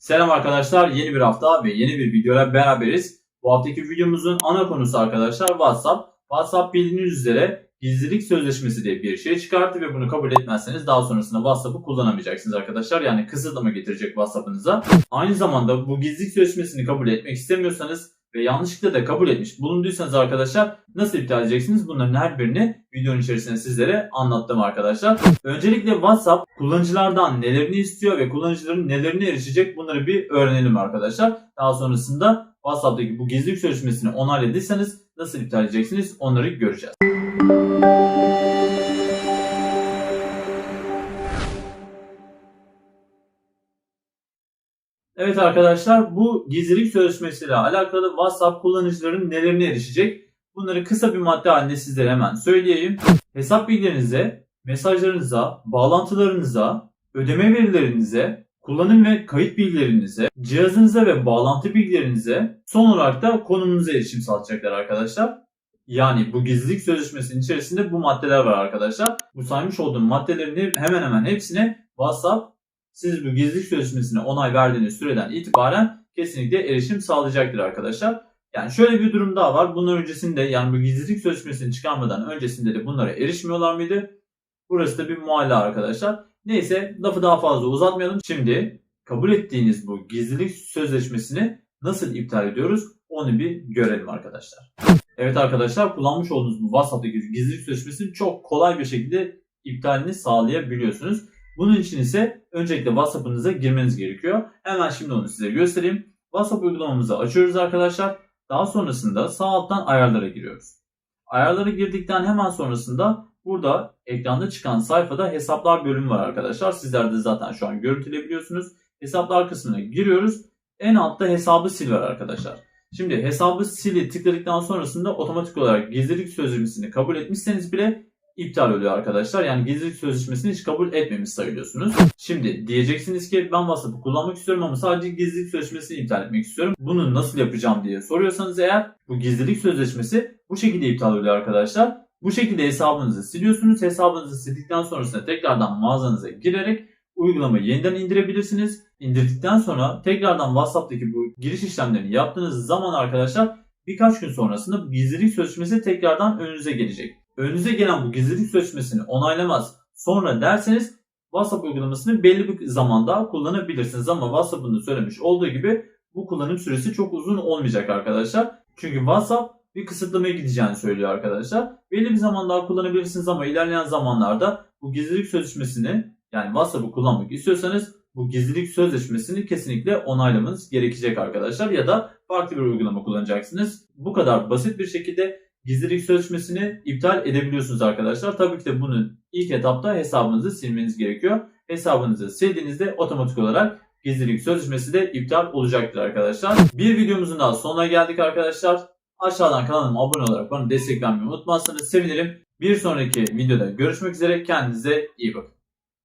Selam arkadaşlar. Yeni bir hafta ve yeni bir videoyla beraberiz. Bu haftaki videomuzun ana konusu arkadaşlar WhatsApp. WhatsApp bildiğiniz üzere gizlilik sözleşmesi diye bir şey çıkarttı ve bunu kabul etmezseniz daha sonrasında WhatsApp'ı kullanamayacaksınız arkadaşlar. Yani kısıtlama getirecek WhatsApp'ınıza. Aynı zamanda bu gizlilik sözleşmesini kabul etmek istemiyorsanız ve yanlışlıkla da kabul etmiş bulunduysanız arkadaşlar nasıl iptal edeceksiniz? Bunların her birini videonun içerisinde sizlere anlattım arkadaşlar. Öncelikle WhatsApp kullanıcılardan nelerini istiyor ve kullanıcıların nelerine erişecek bunları bir öğrenelim arkadaşlar. Daha sonrasında WhatsApp'taki bu gizlilik sözleşmesini onayladıysanız nasıl iptal edeceksiniz onları göreceğiz. Evet arkadaşlar bu gizlilik sözleşmesiyle alakalı WhatsApp kullanıcıların nelerine erişecek? Bunları kısa bir madde halinde sizlere hemen söyleyeyim. Hesap bilgilerinize, mesajlarınıza, bağlantılarınıza, ödeme verilerinize, kullanım ve kayıt bilgilerinize, cihazınıza ve bağlantı bilgilerinize, son olarak da konumunuza erişim sağlayacaklar arkadaşlar. Yani bu gizlilik sözleşmesinin içerisinde bu maddeler var arkadaşlar. Bu saymış olduğum maddelerin hemen hemen hepsine WhatsApp siz bu gizlilik sözleşmesine onay verdiğiniz süreden itibaren kesinlikle erişim sağlayacaktır arkadaşlar. Yani şöyle bir durum daha var. Bunun öncesinde yani bu gizlilik sözleşmesini çıkarmadan öncesinde de bunlara erişmiyorlar mıydı? Burası da bir mualla arkadaşlar. Neyse lafı daha fazla uzatmayalım. Şimdi kabul ettiğiniz bu gizlilik sözleşmesini nasıl iptal ediyoruz onu bir görelim arkadaşlar. Evet arkadaşlar kullanmış olduğunuz bu WhatsApp'taki gizlilik sözleşmesini çok kolay bir şekilde iptalini sağlayabiliyorsunuz. Bunun için ise öncelikle WhatsApp'ınıza girmeniz gerekiyor. Hemen şimdi onu size göstereyim. WhatsApp uygulamamızı açıyoruz arkadaşlar. Daha sonrasında sağ alttan ayarlara giriyoruz. Ayarlara girdikten hemen sonrasında burada ekranda çıkan sayfada hesaplar bölümü var arkadaşlar. Sizler de zaten şu an görüntüleyebiliyorsunuz. Hesaplar kısmına giriyoruz. En altta hesabı sil var arkadaşlar. Şimdi hesabı sili tıkladıktan sonrasında otomatik olarak gizlilik sözleşmesini kabul etmişseniz bile iptal oluyor arkadaşlar. Yani gizlilik sözleşmesini hiç kabul etmemiş sayılıyorsunuz. Şimdi diyeceksiniz ki ben WhatsApp'ı kullanmak istiyorum ama sadece gizlilik sözleşmesini iptal etmek istiyorum. Bunu nasıl yapacağım diye soruyorsanız eğer bu gizlilik sözleşmesi bu şekilde iptal oluyor arkadaşlar. Bu şekilde hesabınızı siliyorsunuz. Hesabınızı sildikten sonrasında tekrardan mağazanıza girerek uygulamayı yeniden indirebilirsiniz. İndirdikten sonra tekrardan WhatsApp'taki bu giriş işlemlerini yaptığınız zaman arkadaşlar birkaç gün sonrasında gizlilik sözleşmesi tekrardan önünüze gelecek. Önünüze gelen bu gizlilik sözleşmesini onaylamaz sonra derseniz WhatsApp uygulamasını belli bir zamanda kullanabilirsiniz ama WhatsApp'ın da söylemiş olduğu gibi bu kullanım süresi çok uzun olmayacak arkadaşlar. Çünkü WhatsApp bir kısıtlamaya gideceğini söylüyor arkadaşlar. Belli bir zaman daha kullanabilirsiniz ama ilerleyen zamanlarda bu gizlilik sözleşmesini yani WhatsApp'ı kullanmak istiyorsanız bu gizlilik sözleşmesini kesinlikle onaylamanız gerekecek arkadaşlar ya da farklı bir uygulama kullanacaksınız. Bu kadar basit bir şekilde gizlilik sözleşmesini iptal edebiliyorsunuz arkadaşlar. Tabii ki de bunun ilk etapta hesabınızı silmeniz gerekiyor. Hesabınızı sildiğinizde otomatik olarak gizlilik sözleşmesi de iptal olacaktır arkadaşlar. Bir videomuzun daha sonuna geldik arkadaşlar. Aşağıdan kanalıma abone olarak bana destek vermeyi unutmazsanız sevinirim. Bir sonraki videoda görüşmek üzere. Kendinize iyi bakın.